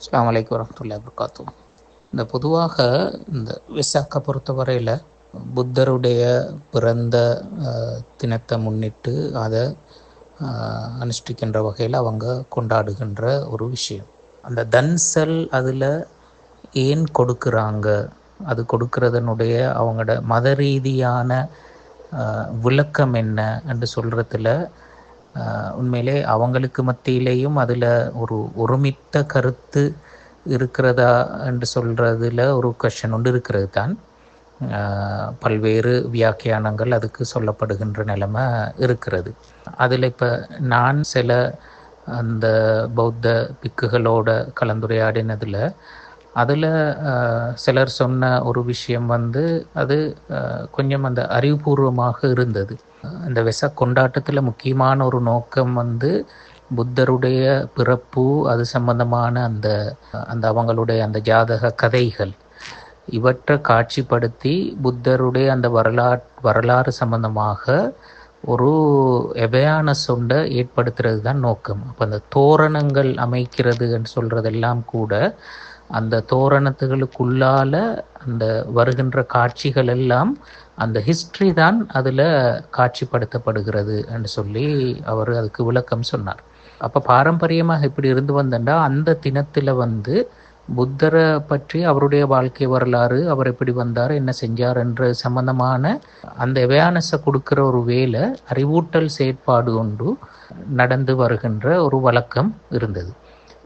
அஸ்லாம் அலைக்கும் வரஹ்மத்துல்லாஹி வபரகாத்துஹ். இந்த பொதுவாக இந்த விசாக்கை பொறுத்தவரையில் புத்தருடைய பிறந்த தினத்தை முன்னிட்டு அதை அனுஷ்டிக்கின்ற வகையில் அவங்க கொண்டாடுகின்ற ஒரு விஷயம். அந்த தன்சல் அதில் ஏன் கொடுக்குறாங்க? அது கொடுக்கறதனுடைய அவங்களோட மத ரீதியான விளக்கம் என்ன? என்று சொல்கிறதுல உண்மையிலே அவங்களுக்கு மத்தியிலேயும் அதில் ஒரு ஒருமித்த கருத்து இருக்கிறதா என்று சொல்கிறதுல ஒரு கொஷன் ஒன்று இருக்கிறது தான். பல்வேறு வியாக்கியானங்கள் அதுக்கு சொல்லப்படுகின்ற நிலைமை இருக்கிறது. அதில் இப்போ நான் சில அந்த பௌத்த பிக்குகளோட கலந்துரையாடினதில் அதில் சிலர் சொன்ன ஒரு விஷயம் வந்து அது கொஞ்சம் அந்த அறிவுபூர்வமாக இருந்தது. இந்த வெசக் கொண்டாட்டத்தில் முக்கியமான ஒரு நோக்கம் வந்து புத்தருடைய பிறப்பு அது சம்பந்தமான அந்த அந்த அவங்களுடைய அந்த ஜாதக கதைகள். இவற்றை காட்சிப்படுத்தி புத்தருடைய அந்த வரலாற் வரலாறு சம்பந்தமாக ஒரு எவையான சொண்டை ஏற்படுத்துறது தான் நோக்கம். அப்போ அந்த தோரணங்கள் அமைக்கிறதுன்னு சொல்கிறதெல்லாம் கூட அந்த தோரணத்துகளுக்குள்ளால அந்த வருகின்ற காட்சிகள் எல்லாம் அந்த ஹிஸ்ட்ரி தான் அதில் காட்சிப்படுத்தப்படுகிறது என்று சொல்லி அவர் அதுக்கு விளக்கம் சொன்னார். அப்போ பாரம்பரியமாக இப்படி இருந்து வந்தண்டா அந்த தினத்தில் வந்து புத்தரை பற்றி அவருடைய வாழ்க்கை வரலாறு அவர் எப்படி வந்தார் என்ன செஞ்சார் என்ற சம்பந்தமான அந்த அவேர்னஸை கொடுக்குற ஒரு வேலை அறிவூட்டல் செயற்பாடு ஒன்று நடந்து வருகின்ற ஒரு வழக்கம் இருந்தது.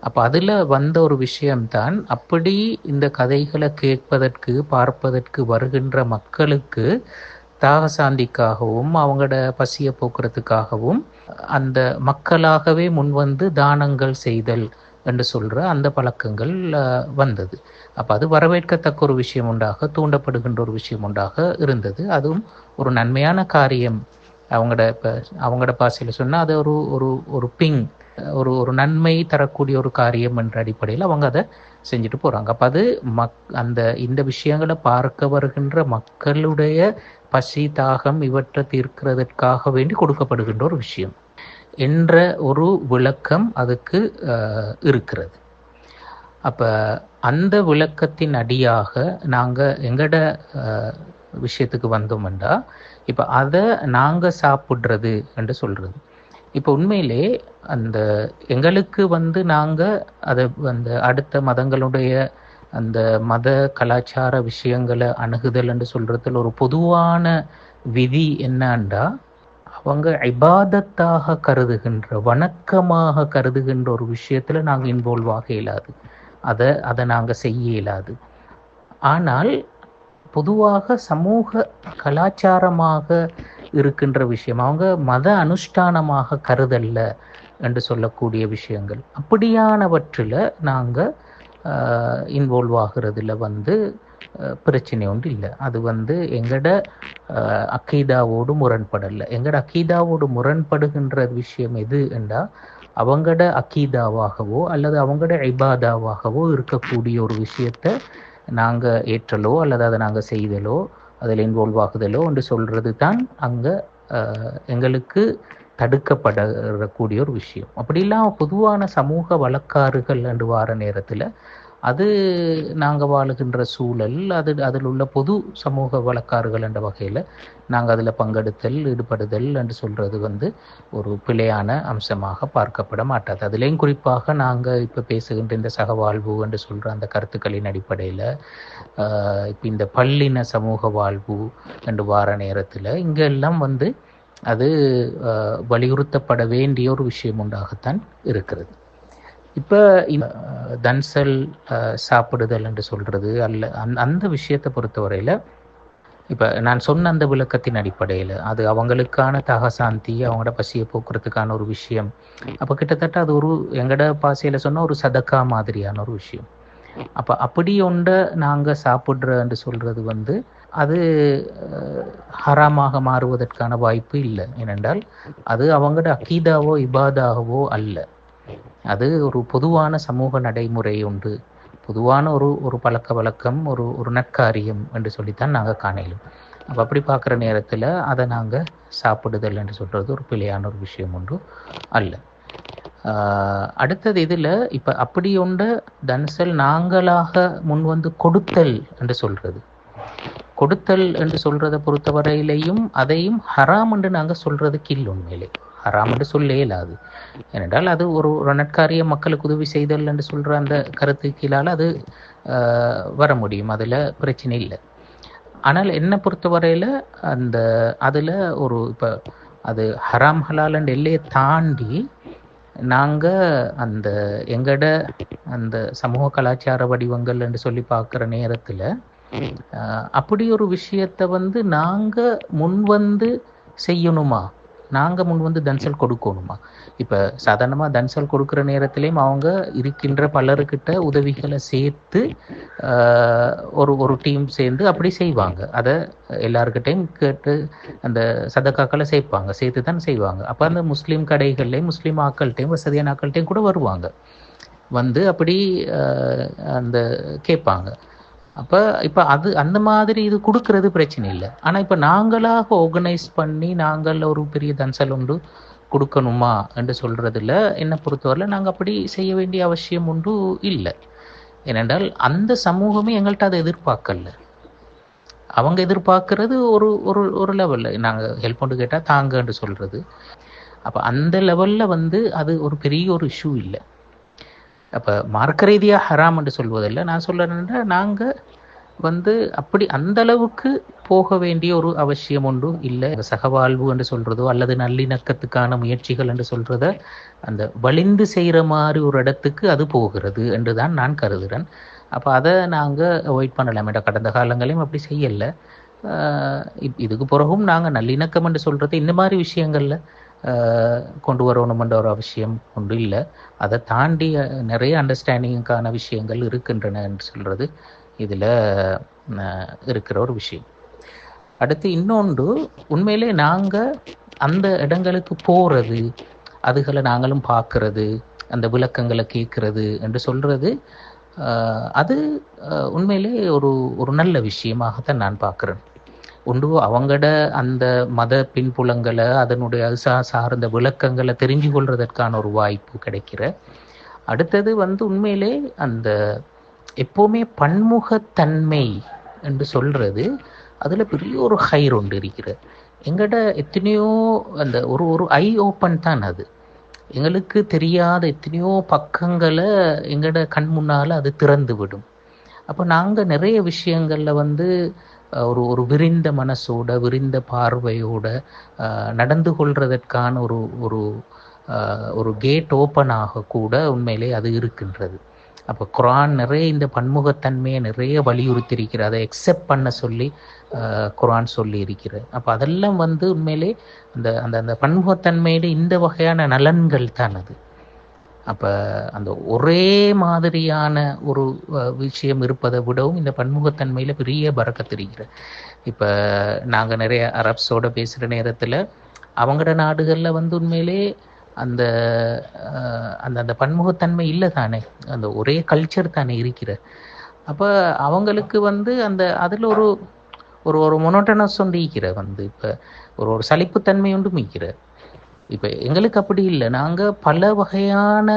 அப்போ அதில் வந்த ஒரு விஷயம்தான் அப்படி இந்த கதைகளை கேட்பதற்கு பார்ப்பதற்கு வருகின்ற மக்களுக்கு தாகசாந்திக்காகவும் அவங்களோட பசியை போக்குறதுக்காகவும் அந்த மக்களாகவே முன்வந்து தானங்கள் செய்தல் என்று சொல்கிற அந்த பழக்கங்கள் வந்தது. அப்போ அது வரவேற்கத்தக்க ஒரு விஷயம் உண்டாக தூண்டப்படுகின்ற ஒரு விஷயம் உண்டாக இருந்தது. அதுவும் ஒரு நன்மையான காரியம். அவங்களோட இப்போ அவங்களோட பாசையில் சொன்னால் அது ஒரு ஒரு ஒரு பிங் ஒரு ஒரு நன்மை தரக்கூடிய ஒரு காரியம் என்ற அடிப்படையில் அவங்க அதை செஞ்சுட்டு போகிறாங்க அப்போ அது மக் அந்த இந்த விஷயங்களை பார்க்க வருகின்ற மக்களுடைய பசி தாகம் இவற்றை தீர்க்கிறதற்காக வேண்டி கொடுக்கப்படுகின்ற ஒரு விஷயம் என்ற ஒரு விளக்கம் அதுக்கு அஹ், இருக்கிறது. அப்போ அந்த விளக்கத்தின் அடியாக நாங்கள் எங்கட விஷயத்துக்கு வந்தோம்னா இப்போ அதை நாங்கள் சாப்பிட்றது என்று சொல்கிறது இப்போ உண்மையிலே அந்த எங்களுக்கு வந்து நாங்கள் அதை அந்த அடுத்த மதங்களுடைய அந்த மத கலாச்சார விஷயங்களை அணுகுதல் என்று சொல்றதுல ஒரு பொதுவான விதி என்னண்டா? அவங்க இபாதத்தாக கருதுகின்ற வணக்கமாக கருதுகின்ற ஒரு விஷயத்துல நாங்கள் இன்வால்வ் ஆக இயலாது. அதை அதை நாங்கள் செய்ய இயலாது. ஆனால் பொதுவாக சமூக கலாச்சாரமாக இருக்கின்ற விஷயம். அவங்க மத அனுஷ்டானமாக கருதல்ல என்று சொல்லக்கூடிய விஷயங்கள். அப்படியானவற்றில் நாங்கள் இன்வால்வ் ஆகிறதுல வந்து பிரச்சனை ஒன்று இல்லை. அது வந்து எங்கட அஹ், அக்கீதாவோடு முரண்படலை எங்கட அக்கீதாவோடு முரண்படுகின்ற விஷயம் எது என்றால் அவங்கட அக்கீதாவாகவோ அல்லது அவங்கட ஐபாதாவாகவோ இருக்கக்கூடிய ஒரு விஷயத்தை நாங்கள் ஏற்றலோ அல்லது அதை நாங்கள் செய்தலோ அதில் இன்வால்வ் ஆகுதலோ என்று சொல்றது தான் அங்கே எங்களுக்கு தடுக்கப்படக்கூடிய ஒரு விஷயம். அப்படிலாம் பொதுவான சமூக வழக்காறுகள் என்று வார நேரத்தில் அது நாங்கள் வாழுகின்ற சூழல் அது அதில் உள்ள பொது சமூக வழக்காறுகள் என்ற வகையில் நாங்கள் அதில் பங்கெடுத்தல் ஈடுபடுதல் என்று சொல்கிறது வந்து ஒரு பிழையான அம்சமாக பார்க்கப்பட மாட்டாது. அதுலேயும் குறிப்பாக நாங்கள் இப்போ பேசுகின்ற இந்த சகவாழ்வு என்று சொல்கிற அந்த கருத்துக்களின் அடிப்படையில் இப்போ இந்த பள்ளின சமூக வாழ்வு என்று வார நேரத்தில் இங்கெல்லாம் வந்து அது வலியுறுத்தப்பட வேண்டிய ஒரு விஷயம் உண்டாகத்தான் இருக்கிறது. இப்போ தன்சல் சாப்பிடுதல் என்று சொல்றது அல்ல அந்த அந்த விஷயத்தை பொறுத்தவரையில் இப்போ நான் சொன்ன அந்த விளக்கத்தின் அடிப்படையில் அது அவங்களுக்கான தகசாந்தி அவங்களோட பசியை போக்குறதுக்கான ஒரு விஷயம். அப்போ கிட்டத்தட்ட அது ஒரு எங்கட பாசையில் சொன்ன ஒரு சதக்கா மாதிரியான ஒரு விஷயம். அப்போ அப்படி ஒன்றை நாங்கள் சாப்பிட்றன்னு சொல்றது வந்து அது ஹராமாக மாறுவதற்கான வாய்ப்பு இல்லை. ஏனென்றால் அது அவங்களோட அக்கீதாவோ இபாதாகவோ அல்ல. அது ஒரு பொதுவான சமூக நடைமுறை உண்டு. பொதுவான ஒரு ஒரு பழக்க வழக்கம் ஒரு ஒரு நற்காரியம் என்று சொல்லித்தான் நாங்கள் காணலும். அப்போ அப்படி பார்க்குற நேரத்தில் அதை நாங்கள் சாப்பிடுதல் என்று சொல்கிறது ஒரு பிழையான ஒரு விஷயம் ஒன்று அல்ல. அடுத்தது இதில் இப்போ அப்படி ஒன்ற தன்சல் நாங்களாக முன் வந்து கொடுத்தல் என்று சொல்கிறது கொடுத்தல் என்று சொல்றதை பொறுத்தவரையிலையும் அதையும் ஹராம் என்று நாங்கள் சொல்றதுக்கு இல்லை உண்மையிலே. ஹராம் என்று சொல்லே இல்லாது ஏனென்றால் அது ஒரு ஒரு நட்காரிய மக்களுக்கு உதவி செய்தல் என்று சொல்ற அந்த கருத்து கீழால் அது வர முடியும். அதுல பிரச்சனை இல்லை. ஆனால் என்னை பொறுத்தவரையில அந்த அதுல ஒரு இப்ப அது ஹராம் ஹலால் என்ற எல்லையை தாண்டி நாங்க அந்த எங்கட அந்த சமூக கலாச்சார வடிவங்கள் என்று சொல்லி பார்க்குற நேரத்துல அப்படி ஒரு விஷயத்தை வந்து நாங்க முன் வந்து செய்யணுமா? நாங்க முன் வந்து தன்சல் கொடுக்கணுமா? இப்ப சாதாரணமா தன்சல் கொடுக்கிற நேரத்திலையும் அவங்க இருக்கின்ற பலருக்கிட்ட உதவிகளை சேர்த்து ஒரு ஒரு டீம் சேர்ந்து அப்படி செய்வாங்க. அதை எல்லாருக்கிட்டையும் கேட்டு அந்த சதக்காக்களை சேர்ப்பாங்க. சேர்த்து தான் செய்வாங்க. அப்ப அந்த முஸ்லீம் கடைகள்லேயும் முஸ்லீம் ஆக்கள்கிட்டையும் வசதியான ஆக்கள்கிட்டையும் கூட வருவாங்க. வந்து அப்படி அந்த கேட்பாங்க. அப்போ இப்போ அது அந்த மாதிரி இது கொடுக்கறது பிரச்சனை இல்லை. ஆனால் இப்போ நாங்களாக ஆர்கனைஸ் பண்ணி நாங்கள் ஒரு பெரிய தன்சல் உண்டு கொடுக்கணுமா என்று சொல்கிறதுல என்னை பொறுத்தவரையில நாங்கள் அப்படி செய்ய வேண்டிய அவசியம் உண்டு இல்லை. ஏனென்றால் அந்த சமூகமே எங்கள்கிட்ட அதை எதிர்பார்க்கல. அவங்க எதிர்பார்க்கறது ஒரு ஒரு ஒரு லெவலில் நாங்கள் ஹெல்ப் பண்ணு கேட்டால் தாங்கன்னு சொல்கிறது அப்போ அந்த லெவலில் வந்து அது ஒரு பெரிய ஒரு இஷ்யூ இல்லை. அப்போ மார்க்க ரீதியாக ஹராம் என்று சொல்வதில்லை. நான் சொல்றேன்னா நாங்கள் வந்து அப்படி அந்த அளவுக்கு போக வேண்டிய ஒரு அவசியம் ஒன்று இல்லை. சகவாழ்வு என்று சொல்றதோ அல்லது நல்லிணக்கத்துக்கான முயற்சிகள் என்று சொல்றத அந்த வலிந்து செய்கிற மாதிரி ஒரு இடத்துக்கு அது போகிறது என்று தான் நான் கருதுகிறேன் அப்போ அதை நாங்கள் அவாய்ட் பண்ணலாம். என்ற கடந்த காலங்களையும் அப்படி செய்யலை. இப்- இதுக்கு பிறகும் நாங்கள் நல்லிணக்கம் என்று சொல்றது இந்த மாதிரி விஷயங்கள்ல கொண்டு வரணுமென்ற ஒரு அவசியம் ஒன்று இல்லை. அதை தாண்டி நிறைய அண்டர்ஸ்டாண்டிங்குக்கான விஷயங்கள் இருக்கின்றன என்று சொல்கிறது இதில் இருக்கிற ஒரு விஷயம். அடுத்து இன்னொன்று உண்மையிலே நாங்கள் அந்த இடங்களுக்கு போகிறது அதுகளை நாங்களும் பார்க்கறது அந்த விளக்கங்களை கேட்கறது என்று சொல்கிறது அது உண்மையிலே ஒரு ஒரு நல்ல விஷயமாகத்தான் நான் பார்க்குறேன். உண்டு. அவங்களோட அந்த மத பின்புலங்களை அதனுடைய சா சார்ந்த விளக்கங்களை தெரிஞ்சு கொள்றதற்கான ஒரு வாய்ப்பு கிடைக்கிற. அடுத்தது வந்து உண்மையிலே அந்த எப்போவுமே பன்முகத்தன்மை என்று சொல்றது அதில் பெரிய ஒரு ஹைர் ஒன்று இருக்கிற எங்கள்கிட்ட எத்தனையோ அந்த ஒரு ஒரு ஐ ஓப்பன் தான் அது. எங்களுக்கு தெரியாத எத்தனையோ பக்கங்களை எங்களோட கண் முன்னால் அது திறந்து விடும் அப்போ நாங்கள் நிறைய விஷயங்களில் வந்து ஒரு ஒரு விரிந்த மனசோட விரிந்த பார்வையோட நடந்து கொள்றதற்கான ஒரு ஒரு ஒரு கேட் ஓப்பன் ஆக கூட உண்மையிலே அது இருக்கின்றது. அப்போ குரான் நிறைய இந்த பன்முகத்தன்மையை நிறைய வலியுறுத்தியிருக்கிறது அதை எக்ஸெப்ட் பண்ண சொல்லி குரான் சொல்லி இருக்கிறது அப்போ அதெல்லாம் வந்து உண்மையிலே அந்த அந்த அந்த பன்முகத்தன்மையில இந்த வகையான நலன்கள் தான் அது. அப்போ அந்த ஒரே மாதிரியான ஒரு விஷயம் இருப்பதை விடவும் இந்த பன்முகத்தன்மையில் பெரிய பறக்க தெரிகிற இப்போ நாங்கள் நிறைய அரப்ஸோட பேசுகிற நேரத்தில் அவங்களோட நாடுகளில் வந்து உண்மையிலே அந்த அந்த அந்த பன்முகத்தன்மை இல்லை தானே. அந்த ஒரே கல்ச்சர் தானே இருக்கிற. அப்போ அவங்களுக்கு வந்து அந்த அதில் ஒரு ஒரு ஒரு மொனோட்டனஸ் ஒன்று ஈக்கிற வந்து இப்போ ஒரு ஒரு சலிப்புத்தன்மை ஒன்று மீக்கிற இப்போ எங்களுக்கு அப்படி இல்லை. நாங்கள் பல வகையான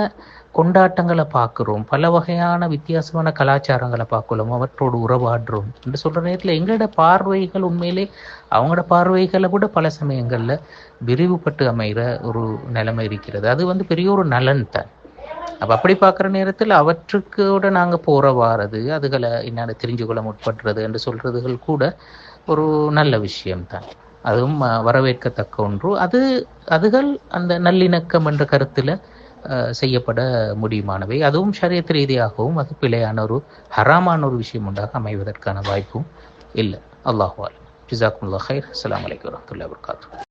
கொண்டாட்டங்களை பார்க்குறோம். பல வகையான வித்தியாசமான கலாச்சாரங்களை பார்க்கலாம் அவற்றோடு உறவாடுறோம். என்று சொல்கிற நேரத்தில் எங்களோட பார்வைகள் உண்மையிலே அவங்களோட பார்வைகளை கூட பல சமயங்களில் விரிவுபட்டு அமைகிற ஒரு நிலைமை இருக்கிறது. அது வந்து பெரிய ஒரு நலன் தான். அப்போ அப்படி பார்க்குற நேரத்தில் அவற்றுக்கூட நாங்கள் போற வாரது அதுகளை என்னென்ன தெரிஞ்சு கொள்ள முற்படுறது என்று சொல்கிறதுகள் கூட ஒரு நல்ல விஷயம்தான். அதுவும் வரவேற்கத்தக்க ஒன்று. அது அதுகள் அந்த நல்லிணக்கம் என்ற கருத்தில் செய்யப்பட முடியுமானவை. அதுவும் ஷரியத் ரீதியாகவும் அது பிழையான ஒரு ஹராமான ஒரு விஷயம் உண்டாக அமைவதற்கான வாய்ப்பும் இல்லை. அல்லாஹ்வால் ஜிசாக்குல்லா ஹைர் அஸ்ஸலாமு வலைக்கம் வரமத்துல்லா வர்காத்து